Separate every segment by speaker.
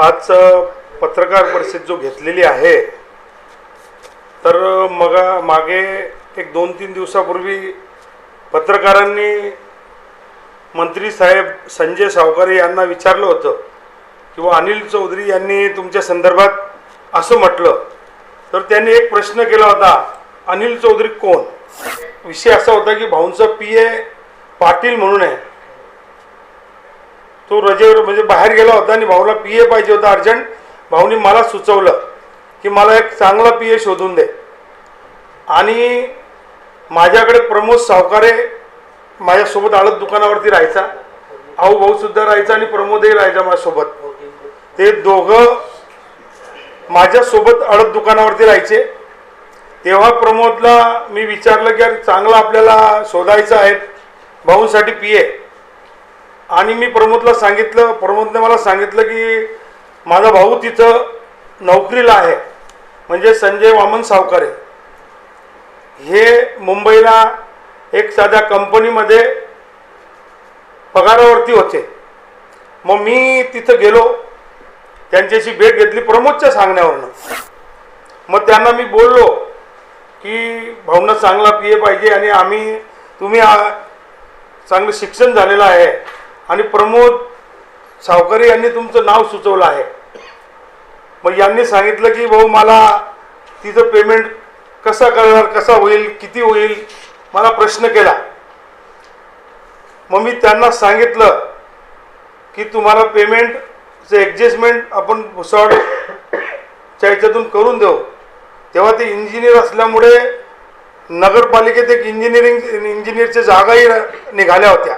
Speaker 1: आज पत्रकार परिषद जो घेतलेली आहे तर मग मागे एक दोन तीन दिवसापूर्वी पत्रकारांनी मंत्री साहेब संजय सावकारे यांना विचारलं होतं किंवा अनिल चौधरी यांनी तुमच्या संदर्भात असं म्हटलं. तर त्यांनी एक प्रश्न केला होता अनिल चौधरी कोण? विषय असा होता की भाऊंचा पी ए पाटील म्हणून आहे. तो रजेवर म्हणजे बाहेर गेला होता आणि भाऊला पी ए पाहिजे होता अर्जंट भाऊनी मला सुचवलं की मला एक चांगला पी ए शोधून दे. आणि माझ्याकडे प्रमोद सावकारे माझ्यासोबत आळत दुकानावरती राहायचा. आऊ भाऊसुद्धा राहायचा आणि प्रमोदही राहायचा माझ्यासोबत. ते दोघं माझ्यासोबत अळत दुकानावरती राहायचे. तेव्हा प्रमोदला मी विचारलं की अरे चांगलं आपल्याला शोधायचं आहे भाऊंसाठी पी ए आणि मी प्रमोदला सांगितलं प्रमोदने मला सांगितलं की माझा भाऊ तिथं नोकरीला आहे म्हणजे संजय वामन सावकारे. हे मुंबईला एक साध्या कंपनीमध्ये पगारावरती होते. मग मी तिथं गेलो त्यांच्याशी भेट घेतली प्रमोदच्या सांगण्यावरनं. मग त्यांना मी बोललो की भाऊंना चांगला पी ए पाहिजे आणि आम्ही तुम्ही चांगलं शिक्षण झालेलं आहे. आणि प्रमोद सावकारे यांनी तुमचं नाव सुचवलं आहे. मग यांनी सांगितलं की भाऊ मला तिचं पेमेंट कसा करणार कसा होईल किती होईल मला प्रश्न केला. मग मी त्यांना सांगितलं की तुम्हाला पेमेंटचं ॲडजस्टमेंट आपण भुसावळच्या याच्यातून करून देऊ. तेव्हा ते इंजिनियर असल्यामुळे नगरपालिकेत एक इंजिनिअरिंग इंजिनियरच्या जागाही निघाल्या होत्या.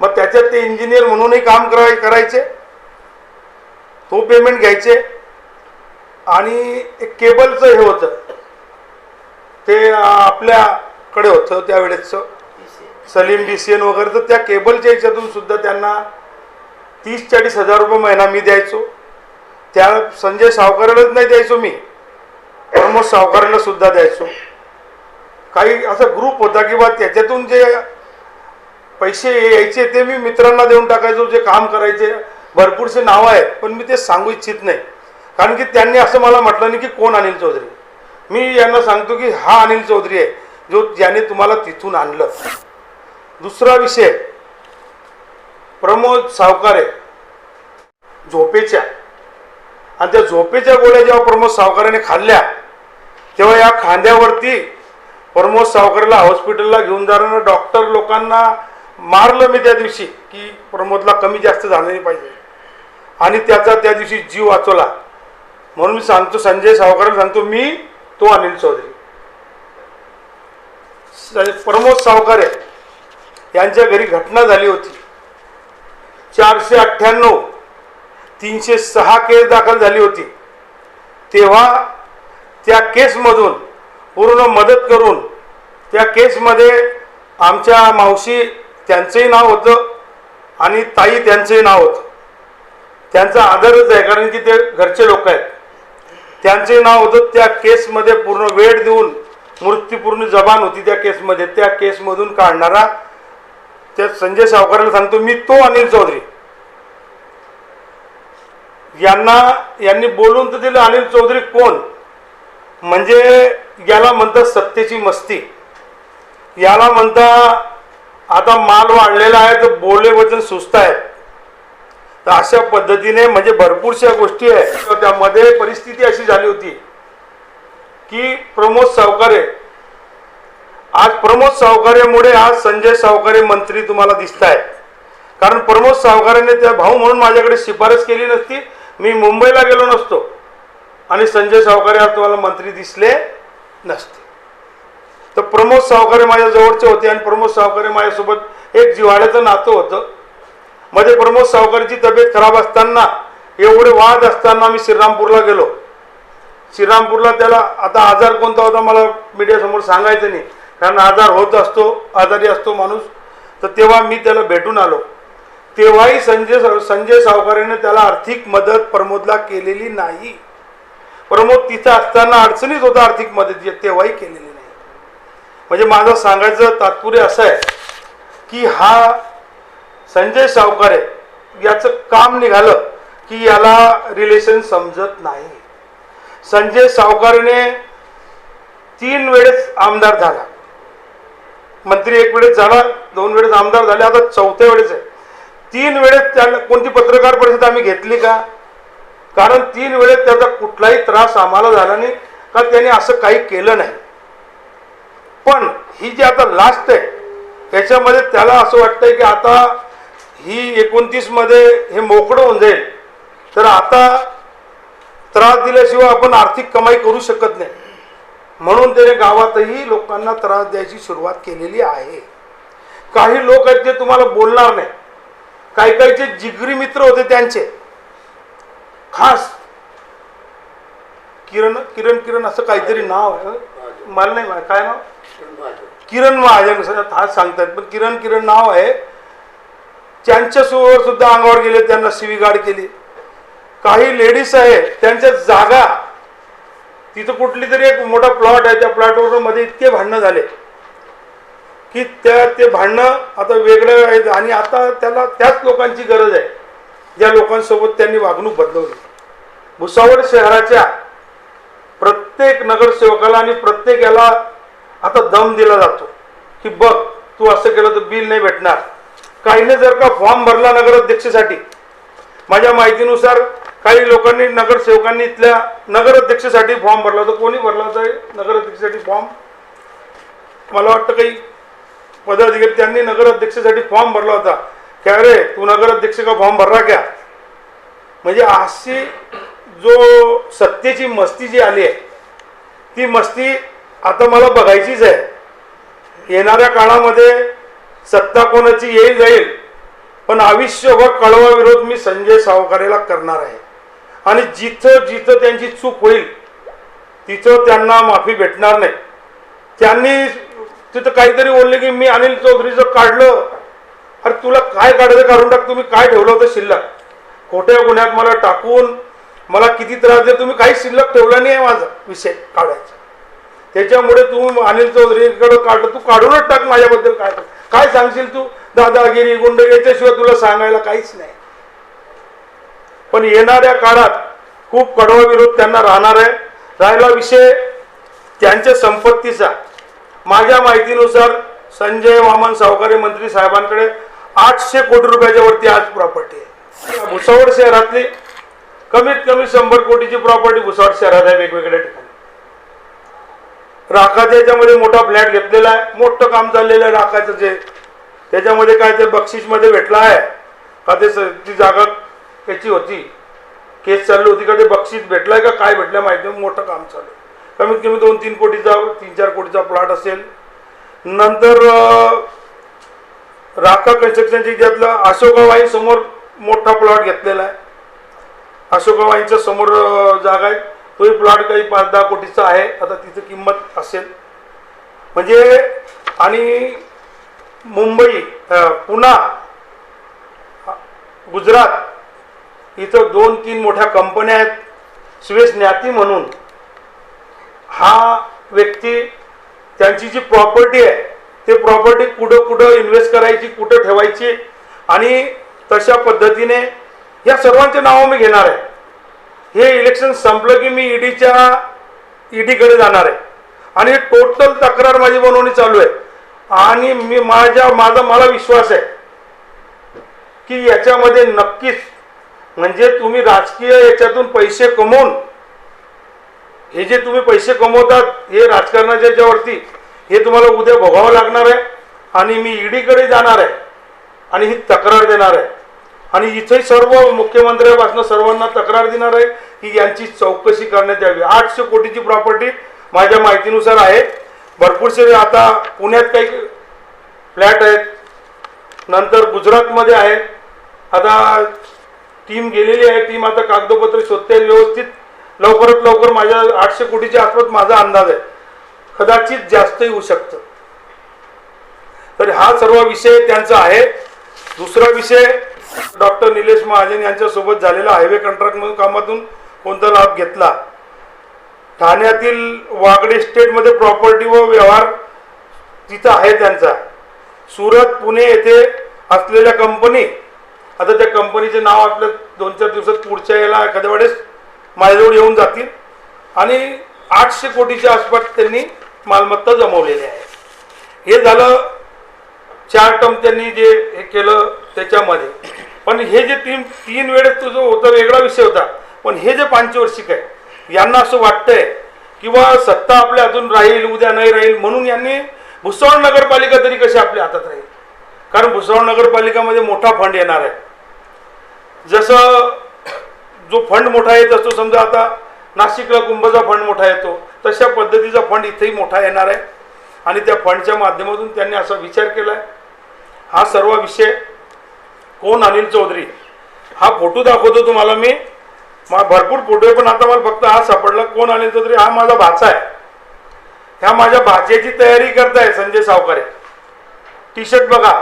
Speaker 1: मग त्याच्यात ते इंजिनियर म्हणूनही काम कराय करायचे. तो पेमेंट घ्यायचे. आणि एक केबलचं हे होतं. ते आपल्याकडे होतं त्यावेळेसचं. सलीम बी सी एन वगैरे तर त्या केबलच्या याच्यातून सुद्धा त्यांना तीस चाळीस हजार रुपये महिना मी द्यायचो. त्या संजय सावकारालाच नाही द्यायचो मी. प्रमोद सावकाराला सुद्धा द्यायचो. काही असा ग्रुप होता की बा त्याच्यातून जे पैसे यायचे ते मी मित्रांना देऊन टाकायचो जे काम करायचे. भरपूरसे नावं आहेत पण मी ते सांगू इच्छित नाही. कारण की त्यांनी असं मला म्हटलं नाही की कोण अनिल चौधरी. मी यांना सांगतो की हा अनिल चौधरी आहे जो ज्याने तुम्हाला तिथून आणलं. दुसरा विषय प्रमोद सावकारे झोपेच्या. आणि त्या झोपेच्या गोळ्या जेव्हा प्रमोद सावकाराने खाल्ल्या तेव्हा या खांद्यावरती प्रमोद सावकारेला हॉस्पिटलला घेऊन जाताना डॉक्टर लोकांना मारलं मी त्या दिवशी की प्रमोदला कमी जास्त झालं नाही पाहिजे. आणि त्याचा त्या दिवशी जीव वाचवला. म्हणून मी सांगतो संजय सावकाराला सांगतो मी तो अनिल चौधरी. प्रमोद सावकारे यांच्या घरी घटना झाली होती. चारशे अठ्ठ्याण्णव तीनशे सहा केस दाखल झाली होती. तेव्हा त्या केसमधून पूर्ण मदत करून त्या केसमध्ये आमच्या मावशी त्यांचंही नाव होतं आणि ताई त्यांचंही नाव होतं. त्यांचा आदरच आहे कारण की ते घरचे लोक आहेत. त्यांचे नाव होतं त्या केसमध्ये पूर्ण वेळ देऊन मृत्यूपूर्ण जबान होती त्या केसमध्ये. त्या केसमधून काढणारा त्या संजय सावकाराला सांगतो मी तो अनिल चौधरी. यांना यांनी बोलून तर दिलं अनिल चौधरी कोण? म्हणजे याला म्हणतात सत्तेची मस्ती. याला म्हणता आता माल वाढलेला आहे तर बोले वचन सुस्त आहे. तर अशा पद्धतीने म्हणजे भरपूरशा गोष्टी आहेत तर त्यामध्ये परिस्थिती अशी झाली होती की प्रमोद सावकारे आज प्रमोद सावकारेमुळे आज संजय सावकारे मंत्री तुम्हाला दिसत आहेत कारण प्रमोद सावकारेने त्या भाऊ म्हणून माझ्याकडे शिफारस केली नसती. मी मुंबईला गेलो नसतो. आणि संजय सावकारे आज तुम्हाला मंत्री दिसले नसते. तर प्रमोद सावकारे माझ्या जवळचे होते आणि प्रमोद सावकारे माझ्यासोबत एक जिव्हाळ्याचं नातं होतं. मध्ये प्रमोद सावकारेची तब्येत खराब असताना एवढे वाद असताना मी श्रीरामपूरला गेलो. श्रीरामपूरला त्याला आता आजार कोणता होता मला मीडियासमोर सांगायचं नाही. कारण आजार होत असतो आजारी असतो माणूस. तर तेव्हा मी त्याला भेटून आलो. तेव्हाही संजय संजय सावकारेने त्याला आर्थिक मदत प्रमोदला केलेली नाही. प्रमोद तिथं असताना अडचणीत होता आर्थिक मदत तेव्हाही केलेली म्हणजे माझं सांगायचं तात्पर्य असं आहे की हा संजय सावकारे याचं काम निघालं की याला रिलेशन समजत नाही. संजय सावकारने तीन वेळेस आमदार झाला. मंत्री एक वेळेस झाला दोन वेळेस आमदार झाले आता चौथ्या वेळेस आहे. तीन वेळेस त्याला कोणती पत्रकार परिषद आम्ही घेतली का? कारण तीन वेळेस त्याचा कुठलाही त्रास आम्हाला झाला नाही का त्याने असं काही केलं नाही. पण ही जी आता लास्ट आहे त्याच्यामध्ये त्याला असं वाटतंय की आता ही एकोणतीसमध्ये हे मोकळं होऊन जाईल. तर आता त्रास दिल्याशिवाय आपण आर्थिक कमाई करू शकत नाही. म्हणून त्याने गावातही लोकांना त्रास द्यायची सुरुवात केलेली आहे. काही लोक आहेत ते तुम्हाला बोलणार नाही. काही काही जे जिगरी मित्र होते त्यांचे. खास किरण किरण किरण असं काहीतरी नाव आहे. मला नाही. काय नाव? किरण महाजन सर हा सांगतात. पण किरण किरण नाव आहे. त्यांच्यासोबत सुद्धा अंगावर गेले त्यांना शिवीगाड केली. काही लेडीज आहे त्यांच्या जागा. तिथं कुठली तरी एक मोठा प्लॉट आहे. त्या प्लॉटवर मध्ये इतके भांडणं झाले. की त्या ते भांडणं आता वेगळं आहेत. आणि आता त्याला त्याच लोकांची गरज आहे. ज्या लोकांसोबत त्यांनी वागणूक बदलवली. भुसावळ शहराच्या प्रत्येक नगरसेवकाला आणि प्रत्येक याला आता दम दिला जातो की बघ तू असं केलं तर बिल नाही भेटणार. काहीने जर का फॉर्म भरला नगराध्यक्षसाठी माझ्या माहितीनुसार काही लोकांनी नगरसेवकांनी इथल्या नगराध्यक्षेसाठी फॉर्म भरला होता. कोणी भरला होता नगराध्यक्षेसाठी नगराध्यक्षासाठी फॉर्म? मला वाटतं काही पदाधिकारी त्यांनी नगराध्यक्षासाठी फॉर्म भरला होता. क्या रे तू नगराध्यक्ष का फॉर्म भरला क्या? म्हणजे अशी जो सत्तेची मस्ती जी आली आहे ती मस्ती आता मला बघायचीच आहे. येणाऱ्या काळामध्ये सत्ता कोणाची येईल जाईल पण आयुष्यभर कळवा विरोध मी संजय सावकारेला करणार आहे. आणि जिथं जिथं त्यांची चूक होईल तिथं त्यांना माफी भेटणार नाही. त्यांनी तिथं काहीतरी बोलले की मी अनिल चौधरीचं काढलं. अरे तुला काय काढायचं? काढून टाक तुम्ही काय ठेवलं होतं शिल्लक? खोट्या गुन्ह्यात मला टाकून मला किती त्रास दे तुम्ही काही शिल्लक ठेवला नाही आहे माझा. विषय काढायचा. त्याच्यामुळे तू अनिल चौधरीकडे काढ तू काढूनच टाक माझ्याबद्दल काय काय सांगशील तू? दादागिरी गुंड याच्याशिवाय तुला सांगायला काहीच नाही. पण येणाऱ्या काळात खूप कडवा विरोध त्यांना राहणार आहे. राहिला विषय त्यांच्या संपत्तीचा. माझ्या माहितीनुसार संजय वामन सावकारी मंत्री साहेबांकडे आठशे कोटी रुपयाच्या वरती आज प्रॉपर्टी आहे. भुसावळ शहरातली कमीत कमी शंभर कोटीची प्रॉपर्टी भुसावळ शहरात आहे वेगवेगळ्या ठिकाणी. राखाच्या याच्यामध्ये मोठा फ्लॅट घेतलेला आहे. मोठं काम चाललेलं आहे राखाचं जे. त्याच्यामध्ये काय ते बक्षीसमध्ये भेटला आहे. का ते स- ती जागा त्याची होती. केस चालली होती का ते बक्षीस भेटलाय का काय भेटलं माहिती नाही. मोठं काम चालू आहे. कमीत कमी दोन तीन कोटीचा तीन चार कोटीचा प्लॉट असेल. नंतर राखा कन्स्ट्रक्शनच्या ज्यातला अशोकाबाई समोर मोठा प्लॉट घेतलेला आहे. अशोकाबाईंच्या समोर जागा आहे. तोही प्लॉट काही पाच दहा कोटीचा आहे आता तिथं किंमत असेल. म्हणजे आणि मुंबई पुणा गुजरात इथं दोन तीन मोठ्या कंपन्या आहेत. सुवेश ज्ञाती म्हणून हा व्यक्ती त्यांची जी प्रॉपर्टी आहे ते प्रॉपर्टी कुठं कुठं इन्व्हेस्ट करायची कुठं ठेवायची आणि तशा पद्धतीने या सर्वांचे नावं मी घेणार आहे. हे इलेक्शन संपलं की मी ईडीच्या ईडीकडे जाणार आहे. आणि टोटल तक्रार माझी बनवणी चालू आहे. आणि मी माझ्या माझा मला विश्वास आहे की याच्यामध्ये नक्कीच म्हणजे तुम्ही राजकीय याच्यातून पैसे कमवून हे जे तुम्ही पैसे कमवतात हे राजकारणाच्या याच्यावरती हे तुम्हाला उद्या भोगावं लागणार आहे. आणि मी ईडीकडे जाणार आहे. आणि ही तक्रार देणार आहे. आणि इथे सर्व मुख्यमंत्र्यापासून सर्वांना तक्रार देणार आहे की यांची चौकशी करण्यात यावी. आठशे कोटीची प्रॉपर्टी माझ्या माहितीनुसार आहे. भरपूरसे आता पुण्यात काही फ्लॅट आहेत. नंतर गुजरातमध्ये आहे. आता टीम गेलेली आहे. टीम आता कागदपत्र शोधते व्यवस्थित. लवकरात लवकर माझ्या आठशे कोटीच्या आसपास माझा अंदाज आहे. कदाचित जास्त येऊ शकतं. तर हा सर्व विषय त्यांचा आहे. दुसरा विषय डॉक्टर निलेश महाजन यांच्यासोबत झालेला हायवे कॉन्ट्रॅक्ट म्हणून कामातून कोणता लाभ घेतला? ठाण्यातील वागडे स्टेटमध्ये प्रॉपर्टी व व्यवहार तिथं आहे त्यांचा. सुरत पुणे येथे असलेल्या कंपनी आता त्या कंपनीचे नाव आपल्या दोन चार दिवसात पुढच्या याला एखाद्या वेळेस माझ्याजवळ येऊन जातील. आणि आठशे कोटीच्या आसपास त्यांनी मालमत्ता जमवलेली आहे. हे झालं चार टर्म त्यांनी जे हे केलं त्याच्यामध्ये. पण हे जे तीन तीन वेळेस तो जो होता वेगळा विषय होता. पण हे जे पांचवर्षिक आहे यांना असं वाटतंय किंवा सत्ता आपल्या हातून राहील उद्या नाही राहील म्हणून यांनी भुसावळ नगरपालिका तरी कशी आपल्या हातात राहील? कारण भुसावळ नगरपालिकामध्ये मोठा फंड येणार आहे. जसं जो फंड मोठा येत असतो समजा आता नाशिकला कुंभचा फंड मोठा येतो तशा पद्धतीचा फंड इथेही मोठा येणार आहे. आणि त्या फंडच्या माध्यमातून त्यांनी असा विचार केला आहे हा सर्व विषय कोण अनिल चौधरी? हा फोटो दाखवतो तुम्हाला मी. मा भरपूर फोटो आहे पण आता मला फक्त हा सापडला. कोण अनिल चौधरी? हा माझा भाचा आहे. ह्या माझ्या भाचेची तयारी करताय संजय सावकारे. टी शर्ट बघा.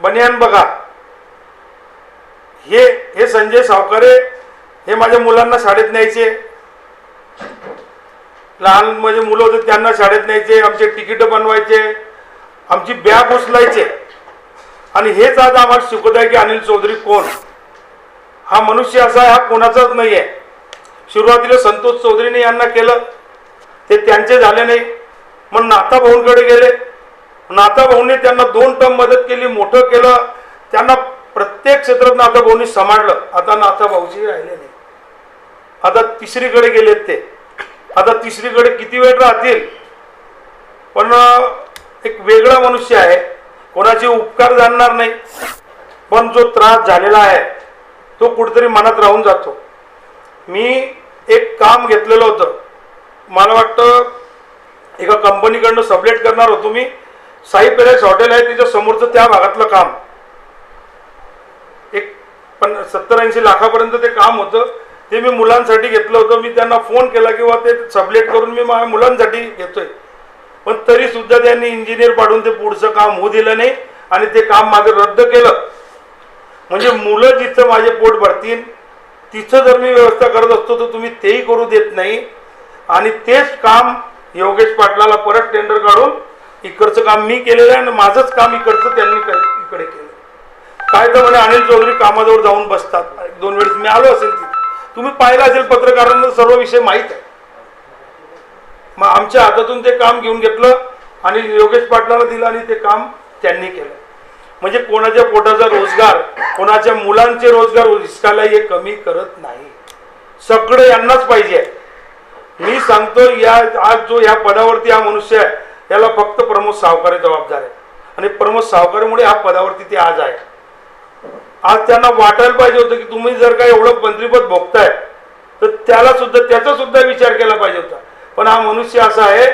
Speaker 1: बनियान बघा. हे हे संजय सावकारे हे माझ्या मुलांना शाळेत न्यायचे. लहान म्हणजे मुलं होते त्यांना शाळेत न्यायचे आमचे तिकीट बनवायचे आमची बॅग उचलायचे. आणि हेच आज आम्हाला शिकवत आहे की अनिल चौधरी कोण? हा मनुष्य असा आहे हा कोणाचाच नाही आहे. सुरुवातीला संतोष चौधरीने यांना केलं. ते त्यांचे झाले नाही. मग नाताभाऊंकडे गेले. नाथा भाऊंनी त्यांना दोन टर्म मदत केली मोठं केलं. त्यांना प्रत्येक क्षेत्रात नाथा भाऊंनी सांभाळलं. आता नाथा भाऊजी राहिले नाही. आता तिसरीकडे गेलेत ते. आता तिसरीकडे किती वेळ राहतील? पण एक वेगळा मनुष्य आहे. कोणाचे उपकार जाणणार नाही. पण जो त्रास झालेला आहे तो कुठेतरी मनात राहून जातो. मी एक काम घेतलेलं होतं. मला वाटतं एका कंपनीकडनं सबलेट करणार होतो मी. साई पॅलेस हॉटेल आहे त्याच्या समोरचं त्या भागातलं काम. एक पण सत्तर ऐंशी लाखापर्यंत ते काम होतं. ते मी मुलांसाठी घेतलं होतं. मी त्यांना फोन केला किंवा ते सबलेट करून मी माझ्या मुलांसाठी घेतोय. पण तरी सुद्धा त्यांनी इंजिनियर पाडून ते पुढचं काम होऊ दिलं नाही आणि ते काम माझं रद्द केलं. म्हणजे मुलं जिथं माझे पोट भरतील तिथं जर मी व्यवस्था करत असतो तर तुम्ही तेही करू देत नाही. आणि तेच काम योगेश पाटलाला परत टेंडर काढून इकडचं काम मी केलेलं आहे आणि माझंच काम इकडचं त्यांनी इकडे केलं. काय तर म्हणे अनिल चौधरी कामाजवळ जाऊन बसतात. एक दोन वेळेस मी आलो असेल तिथे. तुम्ही पाहिलं असेल पत्रकारांना सर्व विषय माहीत आहे. मग आमच्या हातातून ते काम घेऊन घेतलं आणि योगेश पाटलाला दिलं आणि ते काम त्यांनी केलं. म्हणजे कोणाच्या पोटाचा रोजगार कोणाच्या मुलांचे रोजगार हिसकायला हे कमी करत नाही. सगळं यांनाच पाहिजे. मी सांगतो या आज जो या पदावरती हा मनुष्य आहे याला फक्त प्रमोद सावकारे जबाबदार आहे आणि प्रमोद सावकारेमुळे हा पदावरती ते आज आहे. आज त्यांना वाटायला पाहिजे होतं की तुम्ही जर का एवढं मंत्रीपद भोगताय तर त्याला सुद्धा त्याचा सुद्धा विचार केला पाहिजे होता. पण हा मनुष्य असा आहे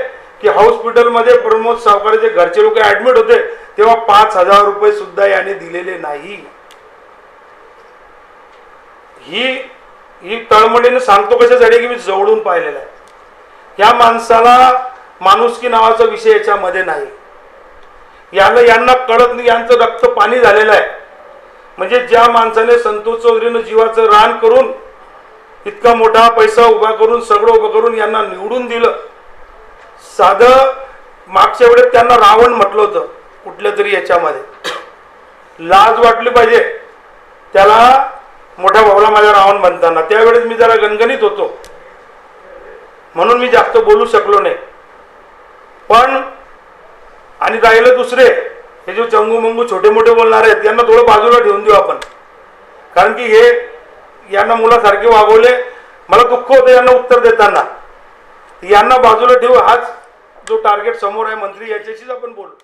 Speaker 1: की हॉस्पिटलमध्ये प्रमोद सावकारेचे घरचे लोक ऍडमिट होते तेव्हा पाच हजार रुपये सुद्धा याने दिलेले नाही. ही ही तळमळीने सांगतो कशासाठी की मी जवळून पाहिलेलं आहे. या माणसाला माणुसकी नावाचा विषय याच्यामध्ये नाही. याला यांना कळत नाही यांचं रक्त पाणी झालेलं आहे. म्हणजे ज्या माणसाने संतोष चौधरीनं जीवाचं रान करून इतका मोठा पैसा उभा करून सगळं उभं करून यांना निवडून दिलं. साधं मागच्या वेळेस त्यांना रावण म्हटलं होतं कुठल्या तरी याच्यामध्ये. लाज वाटली पाहिजे. त्याला मोठ्या भाऊला माझ्या रावण म्हणताना त्यावेळेस मी जरा गणगणित होतो. म्हणून मी जास्त बोलू शकलो नाही. पण आणि राहिलं दुसरे हे जे चंगू मंगू छोटे मोठे बोलणारे आहेत यांना थोडं बाजूला ठेवून देऊ आपण. कारण की हे यांना मुलासारखे वागवले. मला दुःख होतं यांना उत्तर देताना. यांना बाजूला ठेवू हाच जो टार्गेट समोर आहे मंत्री याच्याशीच आपण बोलू.